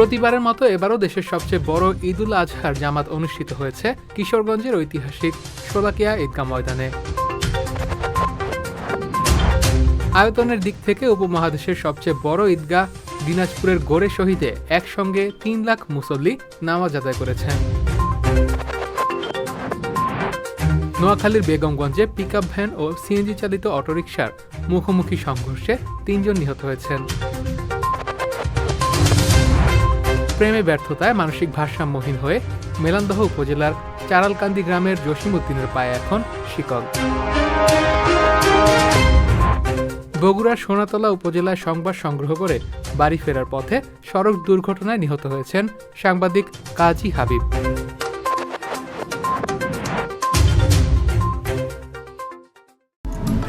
প্রতিবারের মতো এবারও দেশের সবচেয়ে বড় ঈদ উল আজহার জামাত অনুষ্ঠিত হয়েছে কিশোরগঞ্জের ঐতিহাসিক শোলাকিয়া ঈদগাহ ময়দানে। আয়তনের দিক থেকে উপমহাদেশের সবচেয়ে বড় ঈদগাহ দিনাজপুরের গোরে শহীদে একসঙ্গে তিন লাখ মুসল্লি নামাজ আদায় করেছেন। নোয়াখালীর বেগমগঞ্জে পিকআপ ভ্যান ও সিএনজি চালিত অটোরিকশার মুখোমুখি সংঘর্ষে তিনজন নিহত হয়েছেন। প্রেমে ব্যর্থতায় মানসিক ভারসাম্যহীন হয়ে মেলান্দহ উপজেলার চারালকান্দি গ্রামের জসিমউদ্দিনের পায়ে এখন শিকল। বগুড়ার সোনাতলা উপজেলায় সংবাদ সংগ্রহ করে বাড়ি ফেরার পথে সড়ক দুর্ঘটনায় নিহত হয়েছেন সাংবাদিক কাজী হাবিব।